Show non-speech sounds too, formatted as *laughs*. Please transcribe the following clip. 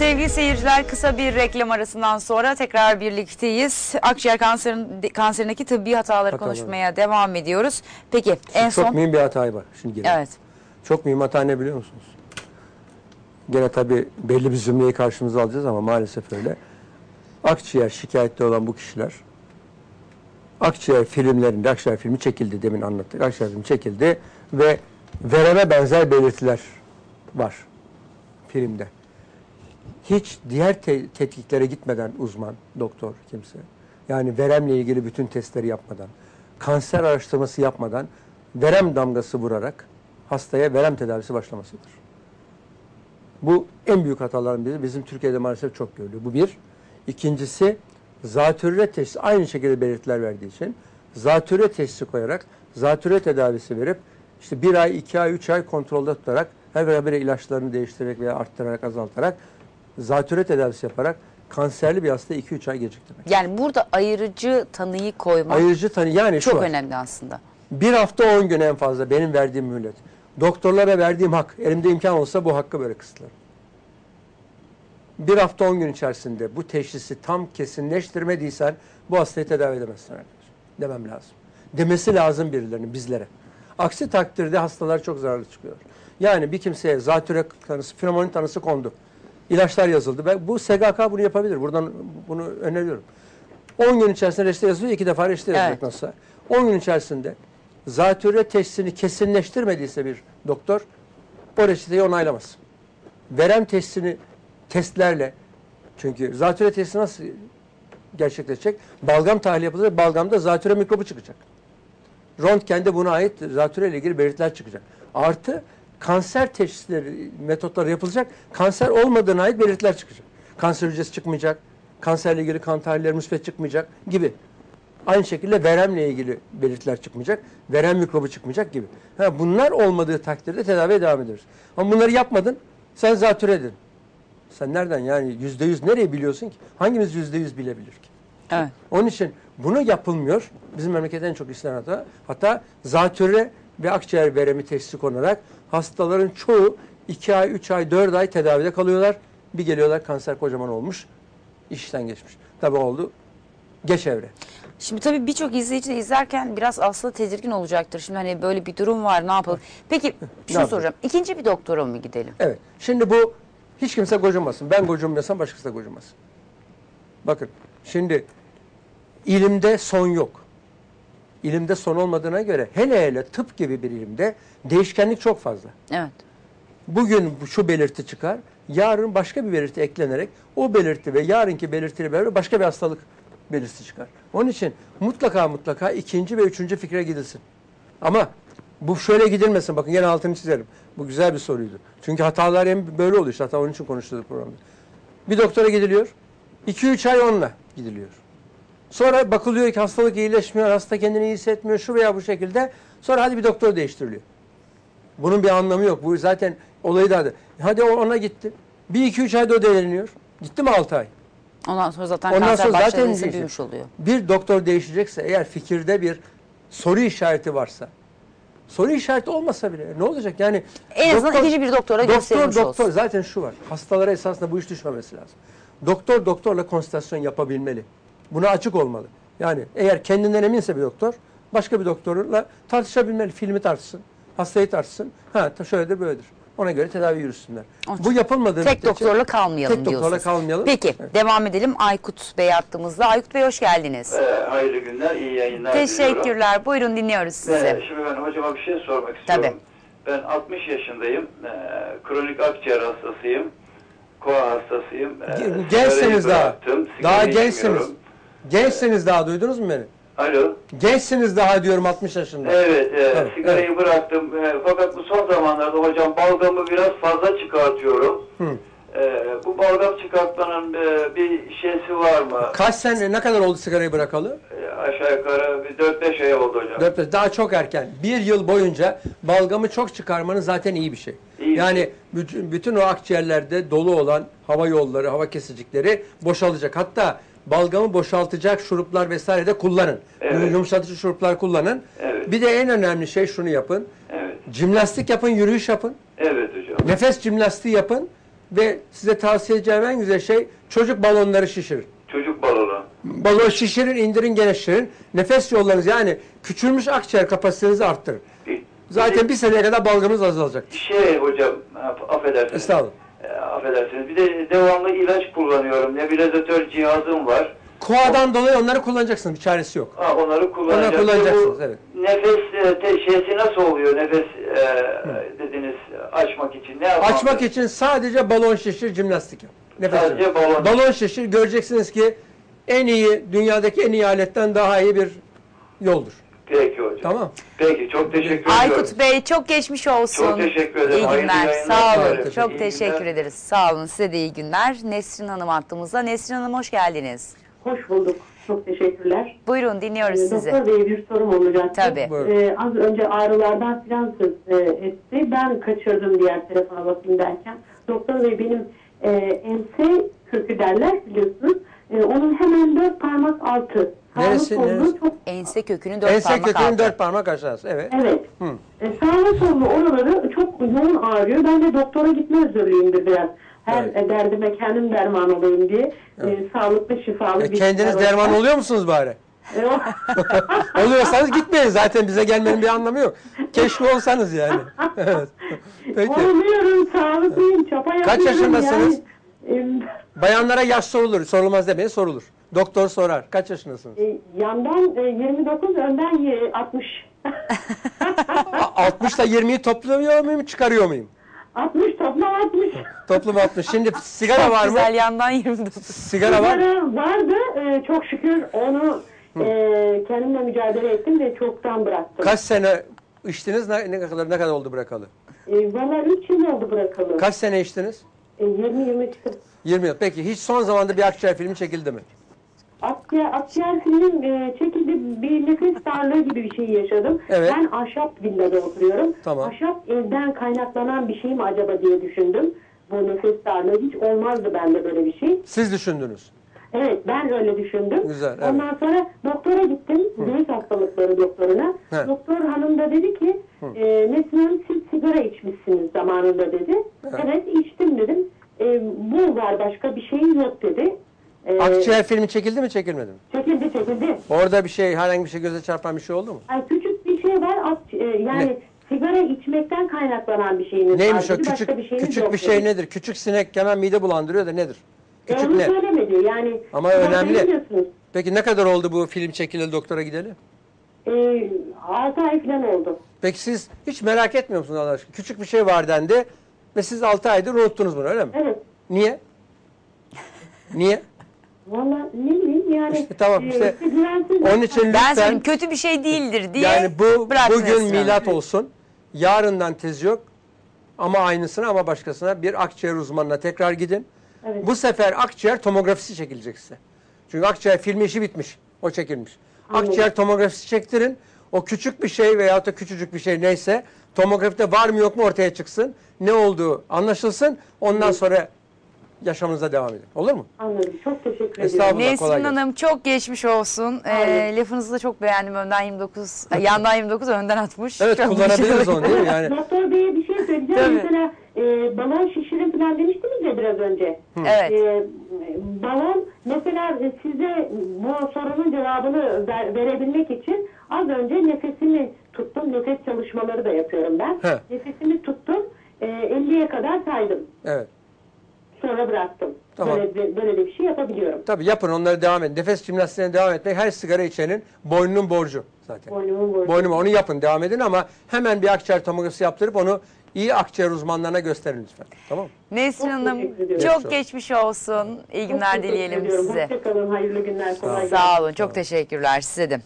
Sevgili seyirciler kısa bir reklam arasından sonra tekrar birlikteyiz. Akciğer kanserin, kanserindeki tıbbi hataları Hatalar. konuşmaya devam ediyoruz. Peki en Çok son... mühim bir hatayı var. Şimdi gelelim. Evet. Çok mühim hata ne biliyor musunuz? Gene tabii belli bir zümreyi karşımıza alacağız ama maalesef öyle. Akciğer şikayetli olan bu kişiler akciğer filmlerinde, akciğer filmi çekildi demin anlattık. Akciğer filmi çekildi ve vereme benzer belirtiler var filmde. Hiç diğer te- tetkiklere gitmeden uzman, doktor kimse, yani veremle ilgili bütün testleri yapmadan, kanser araştırması yapmadan verem damgası vurarak hastaya verem tedavisi başlamasıdır. Bu en büyük hataların biri. Bizim Türkiye'de maalesef çok görülüyor. Bu bir. İkincisi zatürre teşhisi aynı şekilde belirtiler verdiği için zatürre teşhisi koyarak zatürre tedavisi verip işte bir ay, iki ay, üç ay kontrolde tutarak her beraber ilaçlarını değiştirerek veya arttırarak, azaltarak zatürre tedavisi yaparak kanserli bir hastayı 2-3 ay geciktirmek. Yani burada ayırıcı tanıyı koymak Ayırıcı tanı yani şu çok var. önemli aslında. Bir hafta 10 gün en fazla benim verdiğim mühlet. Doktorlara verdiğim hak, elimde imkan olsa bu hakkı böyle kısıtlarım. Bir hafta 10 gün içerisinde bu teşhisi tam kesinleştirmediysen bu hastayı tedavi edemezsin. Demem lazım. Demesi lazım birilerinin, bizlere. Aksi takdirde hastalar çok zararlı çıkıyor. Yani bir kimseye zatürre tanısı, pneumonin tanısı kondu. İlaçlar yazıldı. ve bu SGK bunu yapabilir. Buradan bunu öneriyorum. 10 gün içerisinde reçete yazılıyor. iki defa reçete yazacak Evet. nasılsa. 10 gün içerisinde zatürre teşhisini kesinleştirmediyse bir doktor o reçeteyi onaylamaz. Verem testini testlerle çünkü zatürre testi nasıl gerçekleşecek? Balgam tahlili yapılacak. Balgamda zatürre mikrobu çıkacak. Röntgende buna ait zatürre ile ilgili belirtiler çıkacak. Artı kanser teşhisleri, metotları yapılacak. Kanser olmadığına ait belirtiler çıkacak. Kanser hücresi çıkmayacak. Kanserle ilgili kan tahlilleri müspet çıkmayacak gibi. Aynı şekilde veremle ilgili belirtiler çıkmayacak. Verem mikrobu çıkmayacak gibi. Ha, bunlar olmadığı takdirde tedaviye devam ederiz. Ama bunları yapmadın. Sen zatürredin. Sen nereden yani yüzde yüz nereye biliyorsun ki? Hangimiz yüzde yüz bilebilir ki? Evet. Onun için bunu yapılmıyor. Bizim memlekette en çok istenen hata. Hatta zatürre ve akciğer veremi teşhisi konarak hastaların çoğu 2 ay, 3 ay, 4 ay tedavide kalıyorlar. Bir geliyorlar kanser kocaman olmuş, işten geçmiş. Tabii oldu. Geç evre. Şimdi tabii birçok izleyici de izlerken biraz aslında tedirgin olacaktır. Şimdi hani böyle bir durum var ne yapalım? Peki şunu soracağım. İkinci bir doktora mı gidelim? Evet. Şimdi bu hiç kimse gocunmasın. Ben gocunmuyorsam başkası da gocunmasın. Bakın şimdi ilimde son yok. İlimde son olmadığına göre hele hele tıp gibi bir ilimde değişkenlik çok fazla. Evet. Bugün bu- şu belirti çıkar, yarın başka bir belirti eklenerek o belirti ve yarınki belirtiyle beraber başka bir hastalık belirtisi çıkar. Onun için mutlaka mutlaka ikinci ve üçüncü fikre gidilsin. Ama bu şöyle gidilmesin. Bakın yine altını çizerim. Bu güzel bir soruydu. Çünkü hatalar hem böyle oluyor. işte. Hatta onun için konuştuğumuz programda. Bir doktora gidiliyor. 2-3 ay onunla gidiliyor. Sonra bakılıyor ki hastalık iyileşmiyor, hasta kendini iyi hissetmiyor şu veya bu şekilde. Sonra hadi bir doktor değiştiriliyor. Bunun bir anlamı yok. Bu zaten olayı da hadi ona gitti. Bir iki üç ayda o. Gitti mi altı ay? Ondan sonra zaten Ondan kanser sonra zaten büyümüş oluyor. Bir doktor değişecekse eğer fikirde bir soru işareti varsa soru işareti olmasa bile ne olacak? Yani En azından ikinci bir doktora doktor, gösterilmiş doktor, olsun. Zaten şu var. Hastalara esasında bu iş düşmemesi lazım. Doktor doktorla konsültasyon yapabilmeli. Buna açık olmalı. Yani eğer kendinden eminse bir doktor başka bir doktorla tartışabilmeli. Filmi tartışsın. Hastayı tartışsın. Ha şöyledir böyledir. Ona göre tedavi yürüsünler. Onun Bu yapılmadığı Tek müddetçe- doktorla kalmayalım Tek doktorla diyorsunuz. kalmayalım. Peki Evet. devam edelim. Aykut Bey attığımızda. Aykut Bey hoş geldiniz. Ee, hayırlı günler, iyi yayınlar diliyorum. Teşekkürler. Buyurun dinliyoruz sizi. Ee, şimdi ben hocama bir şey sormak istiyorum. Tabii. Ben 60 yaşındayım. Ee, kronik akciğer hastasıyım. Koa hastasıyım. Ee, Ge- Gençsiniz sigarayı daha. bıraktım, Daha sigarayı gençsiniz. daha duydunuz mu beni? Alo. Gençsiniz daha diyorum 60 yaşında. Evet, Evet, sigarayı bıraktım. E, fakat bu son zamanlarda hocam balgamı biraz fazla çıkartıyorum. Hı. E, bu balgam çıkartmanın e, bir şeysi var mı? Kaç sene ne kadar oldu sigarayı bırakalı? E, aşağı yukarı bir 4-5 ay oldu hocam. Dört- Daha çok erken. Bir yıl boyunca balgamı çok çıkarmanız zaten iyi bir şey. İyi yani şey. bütün, bütün o akciğerlerde dolu olan hava yolları, hava kesicikleri boşalacak. Hatta balgamı boşaltacak şuruplar vesaire de kullanın. Evet. Yumuşatıcı şuruplar kullanın. Evet. Bir de en önemli şey şunu yapın. Evet. Jimnastik yapın, yürüyüş yapın. Evet hocam. Nefes jimnastiği yapın. Ve size tavsiye edeceğim en güzel şey çocuk balonları şişirin. Çocuk balonu. Balon şişirin, indirin, genişlerin. Nefes yollarınız yani küçülmüş akciğer kapasitenizi arttırır. Zaten bir seneye kadar balgamız azalacak. Şey hocam, affedersiniz. Estağfurullah. E, affedersiniz. Bir de devamlı ilaç kullanıyorum. Nebulizatör cihazım var. Koadan dolayı onları kullanacaksınız. Bir çaresi yok. Ha, onları kullanacağım. Onları kullanacaksınız, evet. Nefes e, te, şeysi nasıl oluyor? Nefes e, dediniz açmak için. Ne yapmam Açmak için sadece balon şişir, jimnastik yap. Nefes Sadece yap. balon. balon şişir. Göreceksiniz ki en iyi, dünyadaki en iyi aletten daha iyi bir yoldur. Peki hocam. Tamam. Peki çok teşekkür ediyorum. Aykut Bey çok geçmiş olsun. Çok teşekkür ederim. İyi Hayırlı günler. yayınlar Sağ olun. dilerim. Çok İyi teşekkür günler. ederiz. Sağ olun. Size de iyi günler. Nesrin Hanım attığımızda. Nesrin Hanım hoş geldiniz. Hoş bulduk. Çok teşekkürler. Buyurun dinliyoruz Ee, sizi. Doktor Bey bir sorum olacak. Tabii. Buyurun. Ee, az önce ağrılardan filan söz e, etti. Ben kaçırdım diğer telefona bakayım derken. Doktor Bey benim e, ense kürkü derler biliyorsunuz. E, onun hemen dört parmak altı. Sağlı Neresi, sollu neresi? Çok, Ense kökünün dört Ense parmak kökünün altı. dört parmak aşağısı. Evet. evet. Hı. E, sağlı sollu oraları çok yoğun ağrıyor. Ben de doktora gitme özürlüyümdür biraz. Her Evet. e, derdime kendim derman olayım diye. E, sağlıklı, şifalı E, bir kendiniz şeyler derman olsa- oluyor musunuz bari? E, o- *laughs* Oluyorsanız gitmeyin zaten bize gelmenin bir anlamı yok. Keşke olsanız yani. *laughs* Evet. Peki. Oluyorum, sağlıklıyım, çapa yapıyorum. yaşındasınız? Yani, Bayanlara yaş sorulur. Sorulmaz demeyin sorulur. Doktor sorar. Kaç yaşındasınız? e, yandan e, 29, önden e, 60. *laughs* A- 60 ile 20'yi topluyor muyum çıkarıyor muyum? 60 toplam 60. Toplum 60. Şimdi *laughs* sigara var mı? Güzel yandan 29. Sigara var? Sigara vardı, e, çok şükür onu e, kendimle mücadele ettim ve çoktan bıraktım. Kaç sene içtiniz? Ne, ne kadar ne kadar oldu bırakalı? E, Valla 3 yıl oldu bırakalı. Kaç sene içtiniz? E, 20-23 yıl. 20 yıl. Peki hiç son zamanda bir akciğer filmi çekildi mi? Akciğer, akciğer film e, çekildi bir nefes darlığı gibi bir şey yaşadım. Evet. Ben ahşap villada oturuyorum. Tamam. Ahşap evden kaynaklanan bir şey mi acaba diye düşündüm. Bu nefes darlığı hiç olmazdı bende böyle bir şey. Siz düşündünüz. Evet ben öyle düşündüm. Güzel, evet. Ondan sonra doktora gittim. Göğüs hastalıkları doktoruna. He. Doktor hanım da dedi ki e, Nesin Hanım siz sigara içmişsiniz zamanında dedi. Evet, içtim dedim. E, bu var başka bir şeyim yok dedi. E, Akciğer filmi çekildi mi çekilmedi mi? Çekildi çekildi. Orada bir şey herhangi bir şey göze çarpan bir şey oldu mu? Ay küçük bir şey var. ak- e, yani Ne? sigara içmekten kaynaklanan bir şeyiniz Neymiş var. o küçük Başka bir şeyiniz küçük yok bir şey dedi. nedir? Küçük sinek hemen mide bulandırıyor da nedir? Küçük ne? Söylemedi. Yani Ama önemli. Peki ne kadar oldu bu film çekileli doktora gideli? E, 6 ay falan oldu. Peki siz hiç merak etmiyor musunuz Allah aşkına? Küçük bir şey var dendi ve siz 6 aydır unuttunuz bunu öyle mi? Evet. Niye? Niye? Valla ne bileyim yani. İşte tamam, e, işte. Onun için Ben lütfen söyleyeyim kötü bir şey değildir diye yani bu bugün milat olsun. Yarından tez yok. Ama aynısına ama başkasına bir akciğer uzmanına tekrar gidin. Evet. Bu sefer akciğer tomografisi çekilecek size. Çünkü akciğer filmi işi bitmiş. O çekilmiş. Anladım. Akciğer tomografisi çektirin. O küçük bir şey veyahut da küçücük bir şey neyse tomografide var mı yok mu ortaya çıksın. Ne olduğu anlaşılsın. Ondan sonra yaşamınıza devam edin. Olur mu? Anladım. Çok teşekkür kolay Nesrin. Hanım çok geçmiş olsun. Ee, lafınızı da çok beğendim. Önden 29, ay, yandan 29, önden 60. Evet Çok kullanabiliriz onu değil mi? Yani Doktor Bey'e bir şey söyleyeceğim. Tabii. Mesela e, balon şişirin falan demiştiniz ya biraz önce. Evet. E, balon mesela e, size bu sorunun cevabını ver- verebilmek için az önce nefesimi tuttum. Nefes çalışmaları da yapıyorum ben. He. Nefesimi tuttum. E, 50'ye kadar saydım. evet. Sonra bıraktım. Tamam. Böyle, böyle de bir şey yapabiliyorum. Tabii yapın onları devam edin. Nefes jimnastiğine devam etmek her sigara içenin boynunun borcu zaten. Boynumun borcu. Boynuma onu yapın devam edin ama hemen bir akciğer tomografisi yaptırıp onu iyi akciğer uzmanlarına gösterin lütfen. Tamam mı? Nesrin Çok Hanım teşekkür çok Çok. geçmiş olsun. İyi Çok günler teşekkür dileyelim ediyorum. size. Hoşçakalın. Hayırlı günler. Kolay gelsin. Sağ olun. Çok teşekkürler size de.